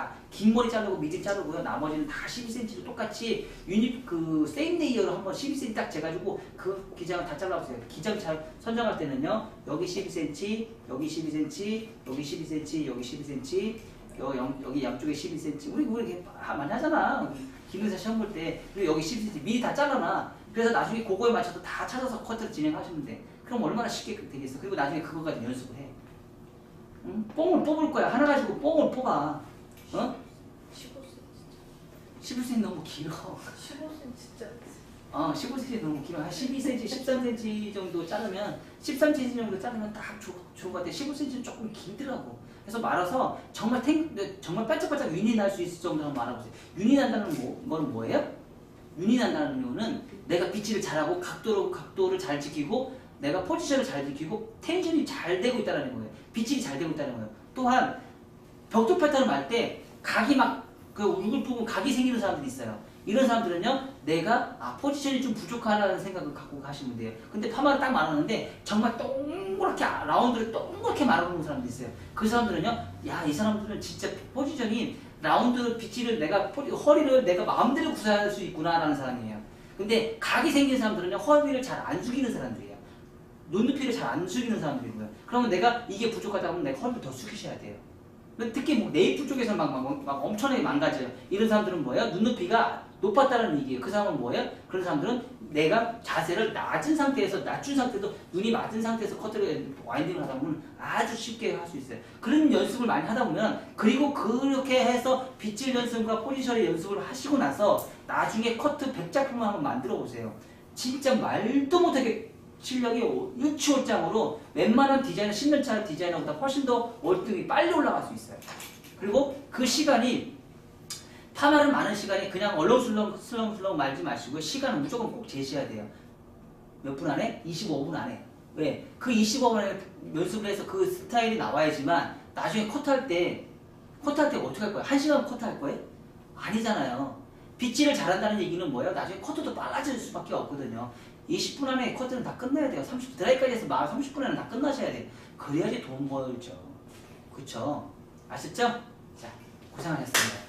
다 긴 머리 자르고 미디 자르고요. 나머지는 다 12cm로 똑같이 유니 그 세임 레이어로 한번 12cm 딱 재가지고 그 기장을 다 잘라보세요. 기장 잘 선정할 때는요. 여기 12cm, 여기 12cm, 여기 12cm, 여기 12cm, 여, 영- 여기 양쪽에 12cm. 우리 그거 이렇게 하- 많이 하잖아. 김의사 시험 볼 때 그리고 여기 12cm 미리 다 잘라놔. 그래서 나중에 그거에 맞춰서 다 찾아서 커트를 진행하시면 돼. 그럼 얼마나 쉽게 되겠어. 그리고 나중에 그거 가지고 연습을 해. 응? 뽕을 뽑을 거야. 하나 가지고 뽕을 뽑아. 어? 15cm 11cm 너무 길어. 15cm 진짜 어, 15cm 너무 길어. 한 12cm, 13cm 정도 자르면 13cm 정도 자르면 딱 좋, 좋은 것 같아. 15cm 조금 길더라고. 그래서 말아서 정말 탱, 정말 반짝반짝 윤이 날 수 있을 정도로 말아보세요. 윤이 난다는 뭐, 건 뭐예요? 윤이 난다는 이유는 내가 비치를 잘하고 각도로 각도를 잘 지키고 내가 포지션을 잘 지키고 텐션이 잘 되고 있다는 거예요. 비치이 잘 되고 있다는 거예요. 또한 벽돌 패턴을 말 때 각이 막 그 울긋불긋 각이 생기는 사람들이 있어요. 이런 사람들은요, 내가 아 포지션이 좀 부족하다는 생각을 갖고 가시면 돼요. 근데 파마를 딱 말하는데 정말 동그랗게 아- 라운드를 동그랗게 말아놓는 사람도 있어요. 그 사람들은요, 야 이 사람들은 진짜 포지션이 라운드 비치를 내가 허리를 내가 마음대로 구사할 수 있구나 라는 사람이에요. 근데 각이 생긴 사람들은요, 허리를 잘 안 숙이는 사람들이에요. 눈높이를 잘 안 숙이는 사람들이고요. 그러면 내가 이게 부족하다 하면 내가 허리를 더 숙이셔야 돼요. 특히 뭐 네이프 쪽에서 막, 막, 막 엄청나게 망가져요. 이런 사람들은 뭐예요? 눈높이가 높았다는 얘기예요. 그 사람은 뭐예요? 그런 사람들은 내가 자세를 낮은 상태에서 낮춘 상태도 눈이 맞은 상태에서 커트를 와인딩을 하다 보면 아주 쉽게 할 수 있어요. 그런 연습을 많이 하다 보면 그리고 그렇게 해서 빗질 연습과 포지션의 연습을 하시고 나서 나중에 커트 100작품을 한번 만들어 보세요. 진짜 말도 못하게 실력이 일치월장으로 웬만한 디자이너 10년 차 디자이너보다 훨씬 더 월등히 빨리 올라갈 수 있어요. 그리고 그 시간이 파마를 많은 시간이 그냥 얼렁술렁 슬렁슬렁 말지 마시고 시간은 무조건 꼭 제시해야 돼요. 몇 분 안에? 25분 안에. 왜? 그 25분 안에 연습을 해서 그 스타일이 나와야지만 나중에 컷 할 때 컷 할 때 어떻게 할 거야? 한 시간 컷 할 거예요? 아니잖아요. 빗질을 잘한다는 얘기는 뭐예요? 나중에 커트도 빨라질 수밖에 없거든요. 20분 안에 커트는 다 끝나야 돼요. 30 드라이까지 해서 막 30분 안에 다 끝나셔야 돼. 그래야지 돈 벌죠. 그쵸? 아셨죠? 자, 고생하셨습니다.